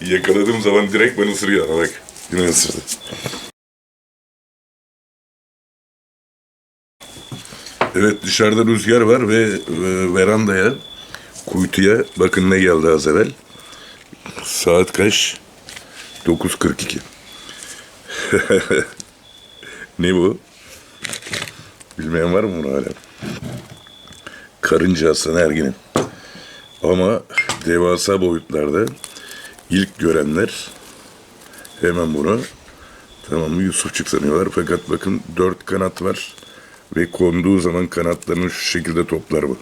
Yakaladığım zaman direkt beni ısırıyor ama bak. Yine ısırdı. Evet dışarıda rüzgar var ve e, verandaya, kuytuya bakın ne geldi az evvel. Saat kaç? 9.42. ne bu? Bilmeyen var mı bunu hala? Karınca aslanı erginin. Ama devasa boyutlarda ilk görenler hemen bunu tamam mı Yusufçuk sanıyorlar. Fakat bakın dört kanat var ve konduğu zaman kanatlarını şu şekilde toplar bu.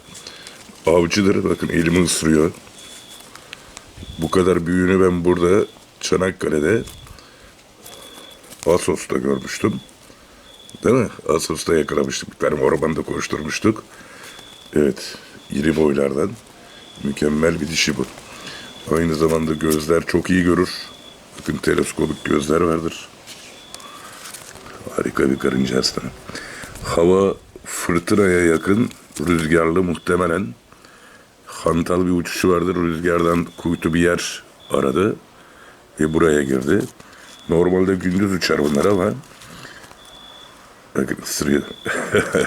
Avcıdır bakın elimi ısırıyor. Bu kadar büyüğünü ben burada Çanakkale'de Asos'ta görmüştüm. Değil mi? Asos'ta yakalamıştık. Bir tane ormanda koşturmuştuk. Evet. iri boylardan. Mükemmel bir dişi bu. Aynı zamanda gözler çok iyi görür. Bakın teleskopik gözler vardır. Harika bir karınca aslanı. Hava fırtınaya yakın, rüzgarlı muhtemelen. Hantal bir uçuşu vardır. Rüzgardan kuytu bir yer aradı ve buraya girdi. Normalde gündüz uçar bunlar ama bakın ısırıyor.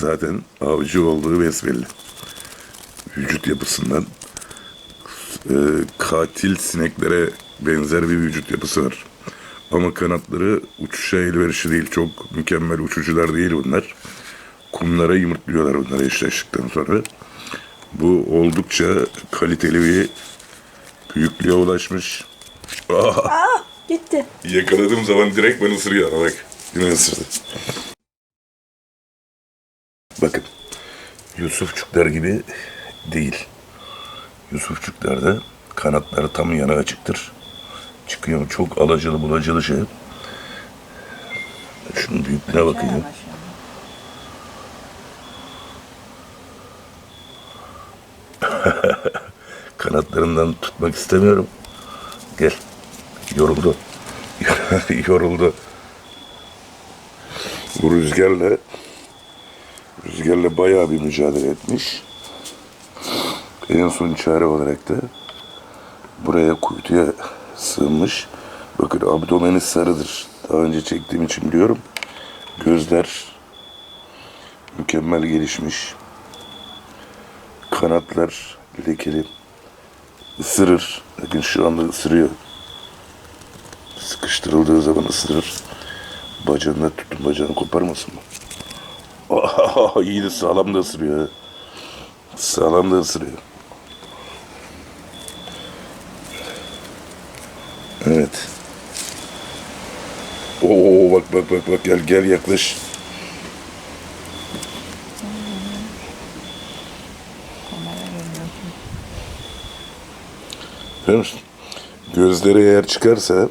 Zaten avcı olduğu besbelli. Vücut yapısından e, katil sineklere benzer bir vücut yapısı var. Ama kanatları uçuşa elverişli değil. Çok mükemmel uçucular değil bunlar. Kumlara yumurtluyorlar bunları eşleştikten sonra. Bu oldukça kaliteli bir büyüklüğe ulaşmış. Ah, Ah gitti. yakaladığım zaman direkt beni ısırıyor bak. Yine ısırdı. Bakın. Yusufçuklar gibi değil. Yusufçuklarda kanatları tam yana açıktır. Çıkıyor? Çok alacalı bulacalı şey. Şunun büyüklüğüne ya. Kanatlarından tutmak istemiyorum. Gel. Yoruldu. Yoruldu. Bu rüzgarla rüzgarla bayağı bir mücadele etmiş. En son çare olarak da buraya kuytuya sığınmış. Bakın abdomeni sarıdır. Daha önce çektiğim için biliyorum. Gözler mükemmel gelişmiş. Kanatlar lekeli. Isırır. Bakın şu anda ısırıyor. Sıkıştırıldığı zaman ısırır. Bacağını tutun bacağını koparmasın mı? Oh, iyi de sağlam da ısırıyor. Sağlam da ısırıyor. Evet. Oo bak bak bak bak gel gel yaklaş. Görüyor musun? Gözleri eğer çıkarsa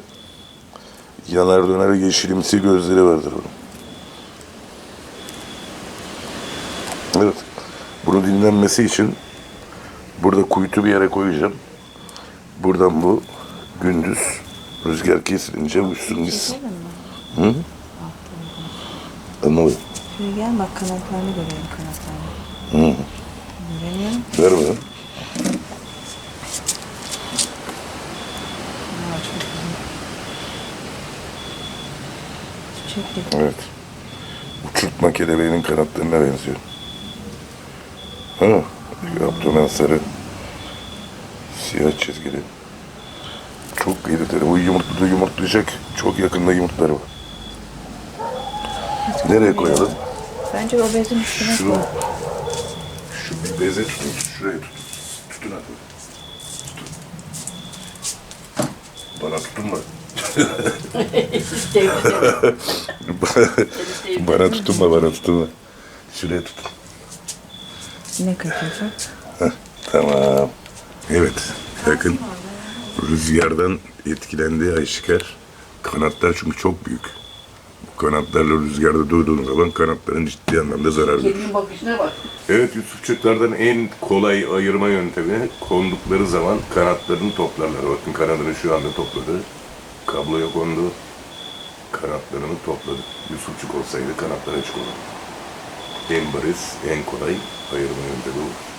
yanar döner yeşilimsi gözleri vardır onun. Evet. Bunu dinlenmesi için burada kuytu bir yere koyacağım. Buradan bu gündüz rüzgar kesilince uçsun gitsin. Gidelim mi? Anlamadım. Şuraya gel bak kanatlarını görelim kanatlarını. Göremiyorum. Ver bana. Aa, çok güzel. Çiçek gibi. Evet. Uçurtma kelebeğinin kanatlarına benziyor. Ha, abdomen sarı. Siyah çizgili. Çok iri Bu yumurtladı yumurtlayacak. Çok yakında yumurtları var. Nereye koyalım? Bence o bezin üstüne Şu, koy. şu bir beze tutun. Şuraya tutun. Tutun hadi. Tutun. Bana tutunma. bana tutunma, bana tutunma. Şuraya tutun. Ne katacak? Tamam. Evet. Bakın rüzgardan etkilendiği aşikar. Kanatlar çünkü çok büyük. Bu kanatlarla rüzgarda durduğun zaman kanatların ciddi anlamda zarar görür. Kedinin bakışına bak. Evet Yusufçuklardan en kolay ayırma yöntemi kondukları zaman kanatlarını toplarlar. Bakın kanadını şu anda topladı. Kabloya kondu. Kanatlarını topladı. Yusufçuk olsaydı kanatları açık olurdu. En bariz, en kolay ayırma yöntemi bu.